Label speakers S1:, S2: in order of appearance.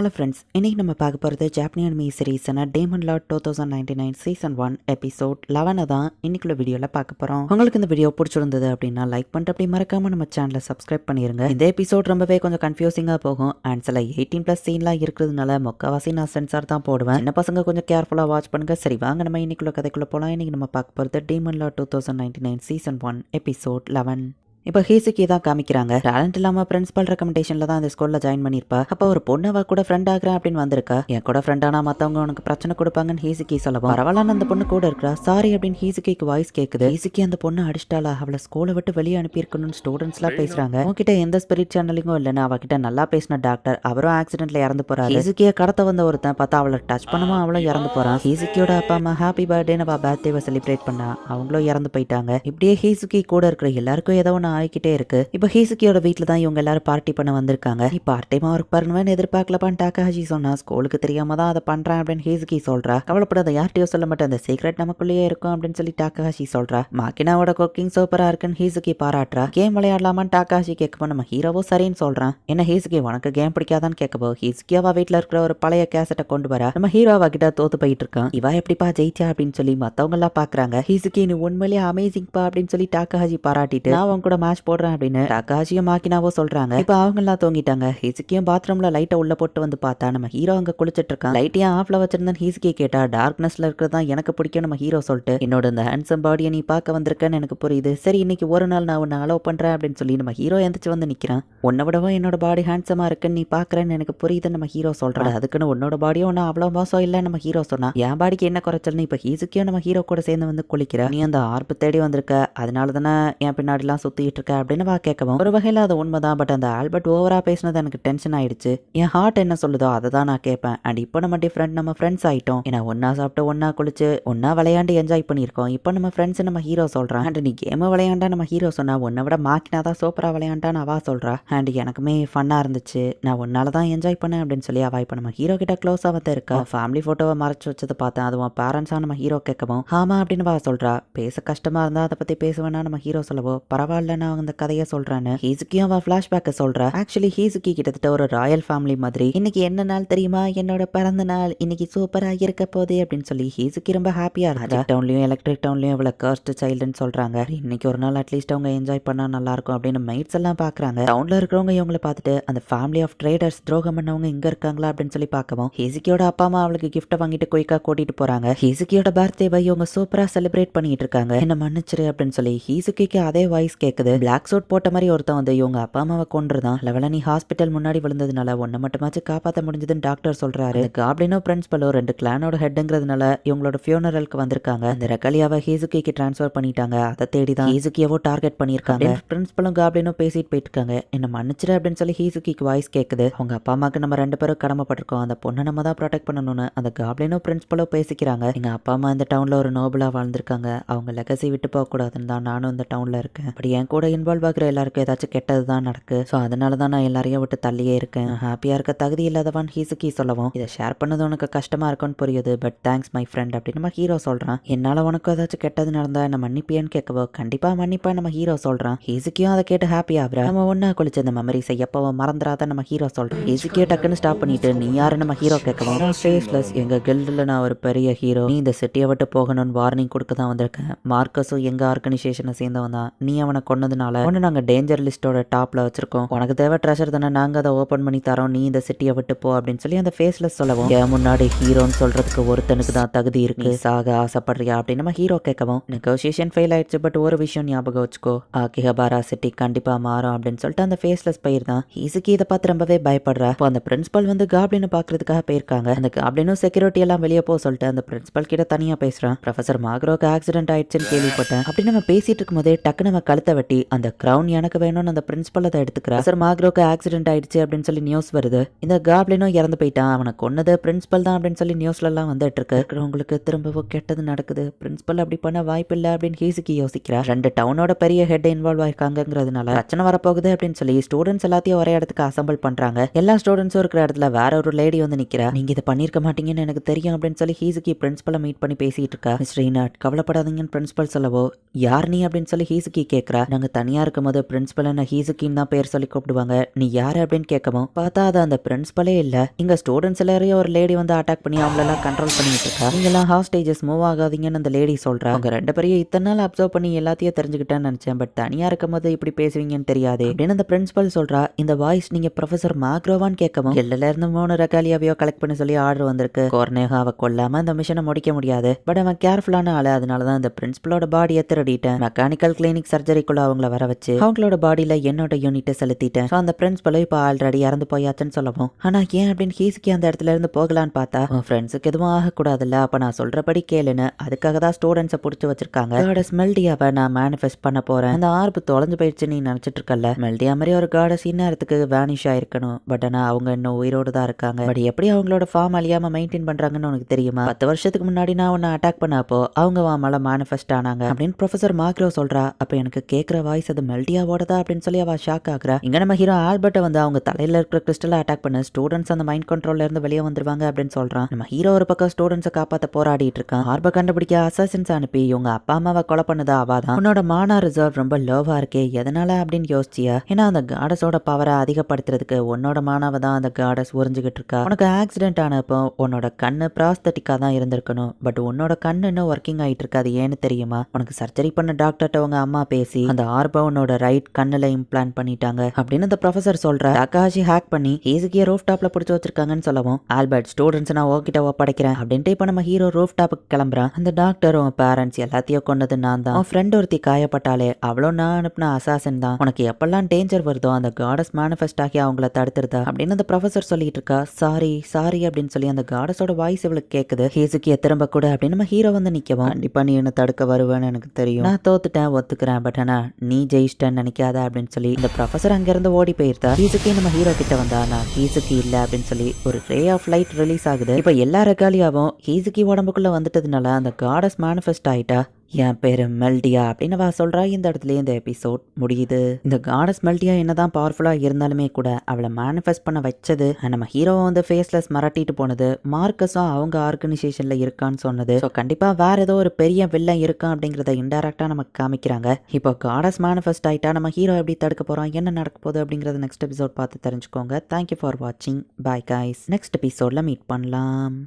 S1: Hello friends இன்றைக்கி நம்ம பார்க்க போகிறது ஜாப்பனியன் me சீரீஸான Demon Lord two thousand ninety nine season one episode லெவனை தான் இன்றைக்குள்ள வீடியோவில் பார்க்க போகிறோம் உங்களுக்கு இந்த வீடியோ பிடிச்சிருந்தது அப்படின்னா லைக் பண்ணிட்டு அப்படி மறக்காமல் நம்ம சேனலை சப்ஸ்கிரைப் பண்ணிருங்க. இந்த எபிசோட் ரொம்பவே கொஞ்சம் கன்ஃபியூசிங்காக போகும். அண்ட் சில எயிட்டீன் ப்ளஸ் சீன்லாம் இருக்கிறதுனால முக்கால்வாசி நான் சென்சார் தான் போடுவேன். சின்ன பசங்க கொஞ்சம் கேர்ஃபுல்லாக வாட்ச் பண்ணுங்க. சரி வாங்க நம்ம இன்னைக்குள்ள கதைக்குள்ளே போகலாம் இன்றைக்கி நம்ம பார்க்க போகிறது Demon Lord two thousand ninety nine season one episode eleven இப்போ ஹீசுக்கி தான் காமிக்கிறாங்க. டேலண்ட் இல்லாம பிரின்சிபல் ரெக்கமெண்டேஷன்ல தான் இந்த ஸ்கூல்ல ஜாயின் பண்ணிருப்பா அப்போ ஒரு பொண்ணு அவ கூட ஃப்ரெண்ட் ஆகுறேன் அப்படின்னு வந்திருக்கா? என் கூட ஃப்ரெண்ட் ஆனா மத்தவங்க உனக்கு பிரச்சனை கொடுப்பாங்கன்னு ஹீசுக்கி சொல்லவும். பரவாயில்ல அந்த பொண்ணு கூட இருக்கா சாரி அப்படின்னு ஹீசுக்கிக்கு வாய்ஸ் கேக்குது. ஹீசுக்கி அந்த பொண்ணு அடிச்சிட்டாளா? அவளை ஸ்கூலை விட்டு வெளியே அனுப்பியிருக்கணும்னு ஸ்டூடெண்ட்ஸ் எல்லாம் பேசுறாங்க. உங்ககிட்ட எந்த ஸ்பிரிட் சேனலிங்கும் இல்லைன்னு அவகிட்ட நல்லா பேசின டாக்டர் அவரும் ஆக்சிடென்ட்ல இறந்து போறாரு. ஹீசுக்கிய கடத்த வந்த ஒருத்தன் பார்த்தா அவளை டச் பண்ணவும் அவளும் இறந்து போறான். ஹீசுக்கியோட அப்பா அம்மா ஹாப்பி பர்த்டேன்னு அவ பர்த்டேவை செலிப்ரேட் பண்ணா. அவங்களும் இறந்து போயிட்டாங்க. இப்படியே ஹீசுக்கி கூட இருக்கிற எல்லாருக்கும் ஏதோ ஒன்று ஆகிக்கிட்டே இருக்கு. இப்போ ஹீசுக்கியோட வீட்டில் தான் இவங்க எல்லாரும் பார்ட்டி பண்ண வந்திருக்காங்க. நீ பார்ட் டைமா ஒர்க் பண்ணுவேன்னு எதிர்பார்க்கலப்பான்னு டாக்காஹாஜி சொன்னா ஸ்கூலுக்கு தெரியாம தான் அதை பண்றேன் அப்படின்னு ஹீசுக்கி சொல்றா. கவலைப்படாத யார்கிட்டயும் சொல்ல மாட்டேன். அந்த சீக்ரெட் நமக்குள்ளேயே இருக்கும் அப்படின்னு சொல்லி டாக்காஹாஷி சொல்றா. மாக்கினாவோட குக்கிங் சூப்பரா இருக்குன்னு ஹீசுக்கி பாராட்டுறா. கேம் விளையாடலாமான்னு டாக்காஹாஷி கேட்கப்போ நம்ம ஹீரோவோ சரின்னு சொல்றான். என்ன ஹீசுக்கி உனக்கு கேம் பிடிக்காதான்னு கேட்கப்போ ஹீசுக்கியாவா வீட்டில் இருக்கிற ஒரு பழைய கேசட்டை கொண்டு வர. நம்ம ஹீரோவா கிட்ட தோத்து போயிட்டு இருக்கான். இவா எப்படிப்பா ஜெயிச்சா அப்படின்னு சொல்லி மத்தவங்க எல்லாம் பாக்குறாங்க. ஹீசுக்கி நீ உண்மையிலேயே அமேசிங்ப்பா அப்படின்னு சொல்லி டாக்காஹாஜி பாராட்டிட்டு நான் அவன் கூட மேட்ச் போடுறேன் அப்படின்னு டகாஜியும் மாக்கினாவோ சொல்றாங்க. இப்போ அவங்க எல்லாம் தூங்கிட்டாங்க. ஹீசுக்கியும் பாத்ரூம்ல லைட்டை உள்ள போட்டு வந்து பார்த்தா நம்ம ஹீரோ அங்க குளிச்சிட்டு இருக்கான். லைட்டையும் ஆஃப்ல வச்சிருந்தேன் ஹீசுக்கி கேட்டா டார்க்னஸ்ல இருக்கிறது தான் எனக்கு பிடிக்கும் நம்ம ஹீரோ சொல்லிட்டு. என்னோட இந்த ஹேண்ட்ஸம் பாடியை நீ பார்க்க வந்திருக்கேன்னு எனக்கு புரியுது. சரி இன்னைக்கு ஒரு நாள் நான் உன்னை அலோவ் பண்றேன் அப்படின்னு சொல்லி நம்ம ஹீரோ எந்திரிச்சு வந்து நிக்கிறான். உன்னை விடவும் என்னோட பாடி ஹேண்ட்ஸமா இருக்குன்னு நீ பாக்குறேன்னு எனக்கு புரியுதுன்னு நம்ம ஹீரோ சொல்றான். அதுக்குன்னு உன்னோட பாடியும் ஒன்னும் அவ்வளோ மோசம் இல்லை நம்ம ஹீரோ சொன்னா என் பாடிக்கு என்ன குறைச்சல்னு இப்போ ஹீசுக்கியும் நம்ம ஹீரோ கூட சேர்ந்து வந்து குளிக்கிற? நீ அந்த ஆர்ப்பு தேடி வந்திருக்க. அதனால தானே என் பின்னாடிலாம் சுத்திட்டு இருக்க அப்படின்னு வா கேட்கவும். ஒரு வகையில் அது உண்மைதான் பட் அந்த ஆல்பர்ட் ஓவரா பேசினது எனக்கு டென்ஷன் ஆயிடுச்சு. என் ஹார்ட் என்ன சொல்லுதோ அதை தான் நான் கேட்பேன். அண்ட் இப்போ நம்ம டிஃப்ரெண்ட் நம்ம ஃப்ரெண்ட்ஸ் ஆயிட்டோம். ஏன்னா ஒன்னா சாப்பிட்டு ஒன்னா குளிச்சு ஒன்னா விளையாண்டு என்ஜாய் பண்ணியிருக்கோம். இப்போ நம்ம ஃப்ரெண்ட்ஸ் நம்ம ஹீரோ சொல்கிறான் அண்ட் நீ கேம் விளையாண்டா நம்ம ஹீரோ சொன்னா உன்னை விட மாக்கினா தான் சூப்பரா விளையாண்டான்னு அவா சொல்கிறா அண்ட் எனக்குமே ஃபன்னாக இருந்துச்சு. நான் உன்னால தான் என்ஜாய் பண்ணேன் அப்படின்னு சொல்லி அவா இப்போ நம்ம ஹீரோ கிட்ட க்ளோஸ் வந்து இருக்கா. ஃபேமிலி ஃபோட்டோவை மறைச்சு வச்சது பார்த்தேன். அதுவும் பேரண்ட்ஸாக நம்ம ஹீரோ கேட்கவும் ஆமா அப்படின்னு வா சொல்கிறா பேச கஷ்டமாக இருந்தால் அதை பற்றி பேசுவேன்னா நம்ம ஹீரோ சொல்லவோ? பரவாயில்ல நான் அந்த கதையை சொல்றேன்னு. ஹீசுக்கியும் அவ ஃபிளாஷ்பேக்கை சொல்றா. ஆக்சுவலி ஹீசுக்கி கிட்டத்தட்ட ஒரு ராயல் ஃபேமிலி மாதிரி. இன்னைக்கு என்ன நாள் தெரியுமா? என்னோட பிறந்த நாள். இன்னைக்கு சூப்பரா இருக்க போதே அப்படின்னு சொல்லி ஹீசுக்கி ரொம்ப ஹாப்பியா இருக்கு? டவுன்லயும் எலக்ட்ரிக் டவுன்லயும் இவ்வளவு கர்ஸ்ட் சைல்டுன்னு சொல்றாங்க. இன்னைக்கு ஒரு நாள் அட்லீஸ்ட் அவங்க என்ஜாய் பண்ணா நல்லா இருக்கும் அப்படின்னு மைட்ஸ் எல்லாம் பாக்குறாங்க. டவுன்ல இருக்கிறவங்க இவங்களை பார்த்துட்டு அந்த ஃபேமிலி ஆஃப் ட்ரேடர்ஸ் துரோகம் பண்ணவங்க இங்க இருக்காங்களா? அப்படின்னு சொல்லி பார்க்கவும் ஹீசுக்கியோட அப்பா அம்மா அவளுக்கு கிஃப்ட்டை வாங்கிட்டு குயிக்கா கூட்டிட்டு போறாங்க. ஹீசுக்கியோட பர்த்டேவை இவங்க சூப்பரா செலிப்ரேட் பண்ணிட்டு இருக்காங்க. என்ன மன்னிச்சிரு அப்படின்னு சொல்லி ஹீசுக்கிக்கு அதே வாய்ஸ் கேக்குது. பிளாக் சூட் போட்ட மாதிரி ஒருத்தன் வந்து இவங்க அப்பா அம்மாவை கொண்டுருதான் லெவல நீ ஹாஸ்பிட்டல் முன்னாடி விழுந்ததுனால ஒன்ன மட்டுமாச்சும் காப்பாற்ற முடிஞ்சதுன்னு டாக்டர் சொல்றாரு. காப்ளினோ பிரின்சிபலோ ரெண்டு கிளானோட ஹெட்டுங்கிறதுனால இவங்களோட ஃபியூனரலுக்கு வந்திருக்காங்க. அந்த ரெக்கலியாவை ஹீசுக்கிக்கு டிரான்ஸ்ஃபர் பண்ணிட்டாங்க. அதை தேடி தான் ஹீசுக்கியவோ டார்கெட் பண்ணியிருக்காங்க. பிரின்சிபலும் காப்ளினும் பேசிட்டு போயிட்டு இருக்காங்க என்ன மன்னிச்சிரு அப்படின்னு சொல்லி ஹீசுக்கிக்கு வாய்ஸ் கேட்குது அவங்க அப்பா அம்மாக்கு நம்ம ரெண்டு பேரும் கடமைப்பட்டிருக்கோம். அந்த பொண்ணை நம்ம தான் ப்ரொடெக்ட் பண்ணணும்னு. அந்த காப்ளினும் பிரின்ஸ்பலும் பேசிக்கிறாங்க. எங்க அப்பா அம்மா இந்த டவுன்ல ஒரு நோபலா வாழ்ந்திருக்காங்க. அவங்க லெகசி விட்டு போக கூடாதுன்னு தான் நானும் இந்த டவுன்ல இருக்கேன். அப்படி என் கூட இன்வால்வ் ஆகிற எல்லாருக்கும் ஏதாச்சும் கெட்டது தான் நடக்கு. ஸோ அதனால தான் நான் எல்லாரையும் விட்டு தள்ளியே இருக்கேன். ஹாப்பியா இருக்க தகுதி இல்லாதவன் ஹீசுக்கி சொல்லவும். இதை ஷேர் பண்ணது உனக்கு கஷ்டமா இருக்கும்னு புரியுது பட் தேங்க்ஸ் மை ஃப்ரெண்ட் அப்படின்னு நம்ம ஹீரோ சொல்றான். என்னால உனக்கு ஏதாச்சும் கெட்டது நடந்தா என்ன மன்னிப்பியன்னு கேட்கவோ கண்டிப்பா மன்னிப்பா நம்ம ஹீரோ சொல்றான். ஹீசுக்கியும் அதை கேட்டு ஹாப்பி ஆகுற. நம்ம ஒன்னா குளிச்ச அந்த மெமரிஸை எப்பவும் மறந்துடாத நம்ம ஹீரோ சொல்கிறான் ஹீசுக்கியோ டக்குன்னு ஸ்டாப் பண்ணிட்டு நீ யாரு நம்ம ஹீரோ கேட்கவும் ஃபேஸ்லெஸ் எங்க கில்டில் நான் ஒரு பெரிய ஹீரோ நீ இந்த சிட்டியை விட்டு போகணும்னு வார்னிங் கொடுக்க தான் வந்திருக்கேன். மார்க்கஸும் எங்க ஆர்கனைசேஷனை சேர்ந்தவன் தான். நீ அவனை கொண்டு கொன்னதுனால ஒன்று நாங்கள் டேஞ்சர் லிஸ்ட்டோட டாப்ல வச்சிருக்கோம். உனக்கு தேவை ட்ரெஷர் தானே நாங்கள் அதை ஓப்பன் பண்ணி தரோம். நீ இந்த சிட்டியை விட்டு போ அப்படின்னு சொல்லி அந்த ஃபேஸ்ல சொல்லவும். என் முன்னாடி ஹீரோன்னு சொல்றதுக்கு ஒருத்தனுக்கு தான் தகுதி இருக்கு. சாக ஆசைப்படுறியா அப்படின்னு நம்ம ஹீரோ கேட்கவும். நெகோசியேஷன் ஃபெயில் ஆயிடுச்சு பட் ஒரு விஷயம் ஞாபகம் வச்சுக்கோ. ஆகிஹபாரா சிட்டி கண்டிப்பா மாறும் அப்படின்னு சொல்லிட்டு அந்த ஃபேஸ்லெஸ் பயிர் தான். ஹீசுக்கு இதை பார்த்து ரொம்பவே பயப்படுறா. அந்த பிரின்சிபல் வந்து காப்ளினை பாக்குறதுக்காக போயிருக்காங்க. அந்த காப்ளினும் செக்யூரிட்டி எல்லாம் வெளியே போக சொல்லிட்டு அந்த பிரின்சிபல் கிட்ட தனியா பேசுறான். ப்ரொஃபசர் மாக்ரோக்கு ஆக்சிடென்ட் ஆயிடுச்சுன்னு கேள்விப்பட்டேன். அப்படி நம்ம பேசிட்டு இருக்கும்போதே டக்கு நம்ம கழுத்தை வெட்டி அந்த கிரவுன் எனக்கு வேணும்னு அந்த பிரின்சிபல் அதை எடுத்துக்கிறார் சார் மாக்ரோக்கு ஆக்சிடென்ட் ஆயிடுச்சு அப்படின்னு சொல்லி நியூஸ் வருது. இந்த காப்ளினும் இறந்து போயிட்டான். அவனை கொன்னது பிரின்சிபல் தான் அப்படின்னு சொல்லி நியூஸ்ல எல்லாம் வந்துட்டு இருக்கு. இருக்கிறவங்களுக்கு திரும்பவும் கெட்டது நடக்குது. பிரின்சிபல் அப்படி பண்ண வாய்ப்பு இல்லை அப்படின்னு ஹீசுக்கு யோசிக்கிறார் ரெண்டு டவுனோட பெரிய ஹெட் இன்வால்வ் ஆயிருக்காங்கிறதுனால பிரச்சனை வரப்போகுது அப்படின்னு சொல்லி ஸ்டூடெண்ட்ஸ் எல்லாத்தையும் ஒரே இடத்துக்கு அசம்பிள் பண்றாங்க. எல்லா ஸ்டூடெண்ட்ஸும் இருக்கிற இடத்துல வேற ஒரு லேடி வந்து நிக்கிறா. நீங்க இதை பண்ணிருக்க மாட்டீங்கன்னு எனக்கு தெரியும் அப்படின்னு சொல்லி ஹீசுக்கு பிரின்சிபலை மீட் பண்ணி பேசிட்டு இருக்கா. ஸ்ரீநாத் கவலைப்படாதீங்கன்னு பிரின்சிபல் சொல்லவோ யார் நீ? அப்படின்னு சொல்லி ஹீசுக்கி கேட்கறா நாங்க நாங்க இருக்கும் போது பிரின்சிபல் என்ன ஹீசுக்கின்னு தான் பேர் சொல்லி கூப்பிடுவாங்க. நீ யாரு அப்படின்னு கேட்கவும் பார்த்தா அது அந்த பிரின்சிபலே இல்ல. இங்க ஸ்டூடெண்ட்ஸ் எல்லாரையும் ஒரு லேடி வந்து அட்டாக் பண்ணி அவங்களெல்லாம் கண்ட்ரோல் பண்ணிட்டு இருக்கா? நீங்களாம் ஹாஸ்டேஜஸ் மூவ் ஆகாதீங்கன்னு அந்த லேடி சொல்றா. அவங்க ரெண்டு பேரையும் இத்தனை நாள் அப்சர்வ் பண்ணி எல்லாத்தையும் தெரிஞ்சுக்கிட்டேன்னு நினைச்சேன். பட் தனியா இருக்கும்போது இப்படி பேசுவீங்கன்னு தெரியாது. அப்படின்னு அந்த பிரின்சிபல் சொல்றா. இந்த வாய்ஸ் நீங்க ப்ரொஃபசர் மாக்ரோவான்னு கேட்கவும் எல்லையில இருந்து மூணு ரகாலியாவையோ கலெக்ட் பண்ணி சொல்லி ஆர்டர் வந்திருக்கு. கோர்னேகாவை கொல்லாம அந்த மிஷனை முடிக்க முடியாது. பட் அவன் கேர்ஃபுல்லான ஆளு. அதனால தான் இந்த பிரின்சிபலோட பாடியை திருடிட்டேன். மெக்கானிக்கல் கிளினிக் சர்ஜரிக்குள்ள அவங்கள வர வச்சு அவங்களோட பாடியில என்னோட யூனிட்டை செலுத்திட்டேன். So, அந்த போல இப்போ ஆல்ரெடி இறந்து போயாச்சுன்னு சொல்லவும். ஆனா ஏன் அப்படின்னு ஹீஸ்கி அந்த இடத்துல இருந்து போகலான்னு பார்த்தா உன் ஃப்ரெண்ட்ஸுக்கு எதுவும் ஆகக்கூடாதுல்ல. அப்ப நான் சொல்றபடி கேளுன்னு அதுக்காக தான் ஸ்டூடெண்ட்ஸை பிடிச்சி வச்சிருக்காங்க. அதோட மெல்டியாவை நான் மேனிஃபெஸ்ட் பண்ண போறேன். அந்த ஆர்ப்பு தொலைஞ்சு போயிடுச்சு நீ நினைச்சிட்டு இருக்கல மெல்டியா மாதிரி ஒரு காடஸ் இந்நேரத்துக்கு வேனிஷ் ஆயிருக்கணும். பட் ஆனா அவங்க இன்னும் உயிரோடு தான் இருக்காங்க. பட் எப்படி அவங்களோட ஃபார்ம் அழியாம மெயின்டைன் பண்றாங்கன்னு உனக்கு தெரியுமா? பத்து வருஷத்துக்கு முன்னாடி நான் உன்னை அட்டாக் பண்ணப்போ அவங்க உன் மேல மேனிஃபெஸ்ட் ஆனாங்க. அப்படின்னு ப்ரொஃபசர் மாக்ரோ சொல்றா. அப்ப எனக்கு கேட்கற வாய்ஸ் அது மெல்டியாவோடதா அப்படின்னு சொல்லி அவ ஷாக் ஆகுறா. இங்க நம்ம ஹீரோ ஆல்பர்ட்டை வந்து அவங்க தலையில இருக்கிற கிறிஸ்டலை அட்டாக் பண்ண ஸ்டூடெண்ட்ஸ் அந்த மைண்ட் கண்ட்ரோல்ல இருந்து வெளியே வந்துருவாங்க அப்படின்னு சொல்றான். நம்ம ஹீரோ ஒரு பக்கம் ஸ்டூடெண்ட்ஸை காப்பாத்த போராடிட்டு இருக்கான். ஆர்ப கண்டுபிடிக்க அசாசின்ஸ் அனுப்பி இவங்க அப்பா அம்மாவை கொலை பண்ணதா அவாதான். உன்னோட மானா ரிசர்வ் ரொம்ப லோவா இருக்கே எதனால அப்படின்னு யோசிச்சியா? ஏன்னா அந்த காடஸோட பவரை அதிகப்படுத்துறதுக்கு உன்னோட மானாவை தான் அந்த காடஸ் உறிஞ்சுக்கிட்டு இருக்கா. உனக்கு ஆக்சிடென்ட் ஆனப்போ உன்னோட கண்ணு ப்ராஸ்தட்டிக்கா தான் இருந்திருக்கணும். பட் உன்னோட கண்ணு இன்னும் ஒர்க்கிங் ஆயிட்டு இருக்காது ஏன்னு தெரியுமா? உனக்கு சர்ஜரி பண்ண டாக்டர்கிட்ட உங்க அம்மா பேசி அந்த ஆர்பவனோட ரைட் கண்ணில் இம்ப்ளான் பண்ணிட்டாங்க? அப்படின்னு அந்த ப்ரொஃபசர் சொல்ற. தக்காஷி ஹேக் பண்ணி ஈஸிக்கிய ரூஃப் டாப்ல பிடிச்சி வச்சிருக்காங்கன்னு சொல்லவும் ஆல்பர்ட் ஸ்டூடெண்ட்ஸ் நான் ஓகிட்ட ஒப்படைக்கிறேன் அப்படின்ட்டு இப்போ நம்ம ஹீரோ ரூஃப் டாப்புக்கு கிளம்புறான். அந்த டாக்டர் உன் பேரண்ட்ஸ் எல்லாத்தையும் கொண்டது நான் தான். உன் ஃப்ரெண்ட் ஒருத்தி காயப்பட்டாலே அவ்வளோ நான் அனுப்பின அசாசன் தான். உனக்கு எப்பெல்லாம் டேஞ்சர் வருதோ அந்த காடஸ் மேனிஃபெஸ்ட் ஆகி அவங்கள தடுத்துருதா? அப்படின்னு அந்த ப்ரொஃபசர் சொல்லிட்டு இருக்கா. சாரி சாரி அப்படின்னு சொல்லி அந்த காடஸோட வாய்ஸ் இவளுக்கு கேட்குது ஹேசுக்கிய திரும்ப கூட அப்படின்னு நம்ம ஹீரோ வந்து நிற்கவும் கண்டிப்பாக நீ என்ன தடுக்க வருவேன்னு எனக்கு தெரியும். நான் தோத்துட்டேன் ஒத்துக்கிறேன் பட் ஆனால் நீ ஜெயிச்சிட்டேன்னு நினைக்காத அப்படின்னு சொல்லி இந்த ப்ரொஃபசர் அங்கிருந்து ஓடி போயிருந்தா. ஹீசுக்கி நம்ம ஹீரோ கிட்ட வந்தா நான் ஹீசுக்கு இல்ல அப்படின்னு சொல்லி ஒரு ரே ஆஃப் லைட் ரிலீஸ் ஆகுது. இப்போ எல்லா ரெகாலியாவும் ஹீசுக்கி உடம்புக்குள்ள வந்துட்டதுனால அந்த காடஸ் மேனிஃபெஸ்ட் ஆயிட்டா. என் பேர் மெல்டியா அப்படின்னு அவ சொல்கிறா இந்த இடத்துல இந்த எபிசோட் முடியுது. இந்த காடஸ் மெல்டியா என்னதான் பவர்ஃபுல்லாக இருந்தாலுமே கூட அவளை மேனிஃபெஸ்ட் பண்ண வச்சது நம்ம ஹீரோவை வந்து ஃபேஸ்லெஸ் மிரட்டிட்டு போனது மார்க்கஸும் அவங்க ஆர்கனைசேஷனில் இருக்கான்னு சொன்னது. ஸோ கண்டிப்பா வேற ஏதோ ஒரு பெரிய வில்லன் இருக்கான் அப்படிங்கிறத இன்டெரக்டாக நமக்கு காமிக்கிறாங்க. இப்போ காடஸ் மேனிஃபெஸ்ட் ஆகிட்டா நம்ம ஹீரோ எப்படி தடுக்க போகிறோம் என்ன நடக்க போகுது அப்படிங்கிறத நெக்ஸ்ட் எபிசோட் பார்த்து தெரிஞ்சுக்கோங்க. தேங்க்யூ ஃபார் வாட்சிங் பாய் காய்ஸ் நெக்ஸ்ட் எபிசோடில் மீட் பண்ணலாம்.